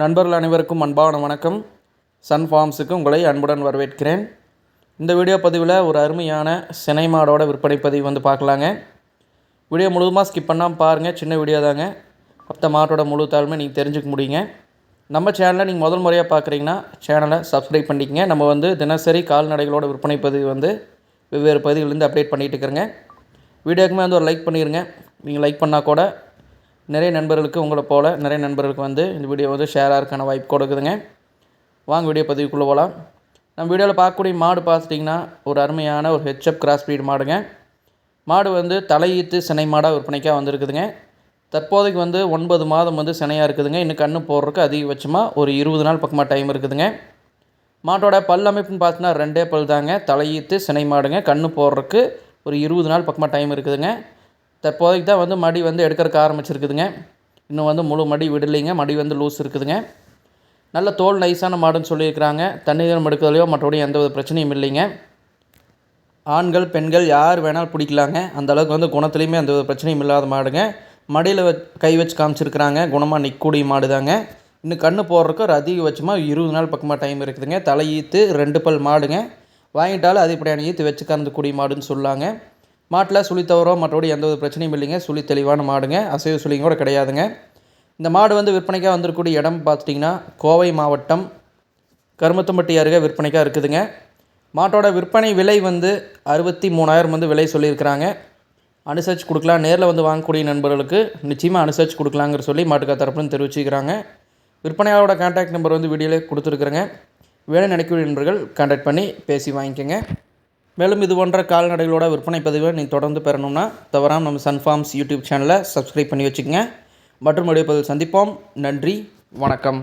நண்பர்கள் அனைவருக்கும் அன்பான வணக்கம். சன் ஃபார்ம்ஸுக்கு உங்களை அன்புடன் வரவேற்கிறேன். இந்த வீடியோ பதிவில் ஒரு அருமையான சினை மாடோட விற்பனை பதிவு வந்து பார்க்கலாங்க. வீடியோ முழுதுமாக ஸ்கிப் பண்ணாமல் பாருங்கள் சின்ன வீடியோ தாங்க. அப்போ மாட்டோட முழு தாழ்மை நீங்கள் தெரிஞ்சுக்க முடியுங்க. நம்ம சேனலை நீங்கள் முதல் முறையாக பார்க்குறீங்கன்னா சேனலை சப்ஸ்கிரைப் பண்ணிக்கங்க. நம்ம வந்து தினசரி கால்நடைகளோட விற்பனை பதிவு வந்து வெவ்வேறு பதிவுலேருந்து அப்டேட் பண்ணிகிட்டு இருக்கிறேங்க. வீடியோக்குமே வந்து ஒரு லைக் பண்ணிடுங்க நீங்கள் லைக் பண்ணால் கூட நிறைய நண்பர்களுக்கு உங்களை போல் நிறைய நண்பர்களுக்கு வந்து இந்த வீடியோ வந்து ஷேர் ஆகிறதுக்கான வாய்ப்பு கொடுக்குதுங்க. வாங்க வீடியோ பதிவுக்குள்ளே போகலாம் நம்ம வீடியோவில் பார்க்கக்கூடிய மாடு பார்த்துட்டிங்கன்னா ஒரு அருமையான ஒரு ஹெச்எப் கிராஸ் ப்ரீட் மாடுங்க. மாடு வந்து தலையீத்து சினை மாடாக விற்பனைக்காக வந்திருக்குதுங்க. தற்போதைக்கு வந்து ஒன்பது மாதம் வந்து சினையாக இருக்குதுங்க. இன்னும் கன்று போடுறதுக்கு அதிகபட்சமாக ஒரு இருபது நாள் பக்கமாக டைம் இருக்குதுங்க. மாட்டோட பல் அமைப்புன்னு பார்த்தீங்கன்னா ரெண்டே பல் தாங்க. தலையீத்து சினை மாடுங்க. கன்று போடுறதுக்கு ஒரு இருபது நாள் பக்கமாக டைம் இருக்குதுங்க. தற்போதைக்கு தான் வந்து மடி வந்து எடுக்கிறக்க ஆரம்பிச்சிருக்குதுங்க. இன்னும் வந்து முழு மடி விடலைங்க. மடி வந்து லூஸ் இருக்குதுங்க. நல்ல தோல் நைஸான மாடுன்னு சொல்லியிருக்கிறாங்க. தண்ணீர் எடுக்கிறதுலையோ மற்றபடி எந்த வித பிரச்சனையும் இல்லைங்க. ஆண்கள் பெண்கள் யார் வேணாலும் பிடிக்கலாங்க. அந்த அளவுக்கு வந்து குணத்துலேயுமே எந்த ஒரு பிரச்சனையும் இல்லாத மாடுங்க. மடியில் வ கை வச்சு காமிச்சிருக்கிறாங்க. குணமாக நிற்கக்கூடிய மாடு தாங்க இன்னும் கன்று போடுறதுக்கு ஒரு அதிகபட்சமாக இருபது நாள் பக்கமாக டைம் இருக்குதுங்க. தலை ரெண்டு பல் மாடுங்க. வாங்கிட்டாலும் அதிகப்படியான ஈத்து வச்சு கறந்துக்கூடிய மாடுன்னு சொல்லாங்க. மாட்டில் சுழி தவறோ மற்றபடி எந்த ஒரு பிரச்சனையும் இல்லைங்க. சுழி தெளிவான மாடுங்க. அசைவ சுழிங்க கூட கிடையாதுங்க. இந்த மாடு வந்து விற்பனைக்காக வந்திருக்கக்கூடிய இடம் பார்த்துட்டிங்கன்னா கோவை மாவட்டம் கருமத்தம்பட்டி அருகே விற்பனைக்காக இருக்குதுங்க. மாட்டோட விற்பனை விலை வந்து அறுபத்தி மூணாயிரம் வந்து விலை சொல்லியிருக்கிறாங்க. அனுசரித்து கொடுக்கலாம். நேரில் வந்து வாங்கக்கூடிய நண்பர்களுக்கு நிச்சயமாக அனுசரித்து கொடுக்கலாங்கிற சொல்லி மாட்டுக்கா தரப்புன்னு தெரிவிச்சுக்கிறாங்க. விற்பனையாளரோட கான்டாக்ட் நம்பர் வந்து வீடியோவில் கொடுத்துருக்குறேங்க. வேணும் நினைக்கக்கூடிய நண்பர்கள் கான்டாக்ட் பண்ணி பேசி வாங்கிக்கோங்க. மேலும் இது போன்ற கால்நடைகளோட விற்பனை பதிவை நீங்கள் தொடர்ந்து பெறணும்னா தவறாமல் நம்ம சன்ஃபார்ம்ஸ் யூடியூப் சேனலை சப்ஸ்கிரைப் பண்ணி வச்சுக்கோங்க. மற்றும் பதிவு சந்திப்போம். நன்றி. வணக்கம்.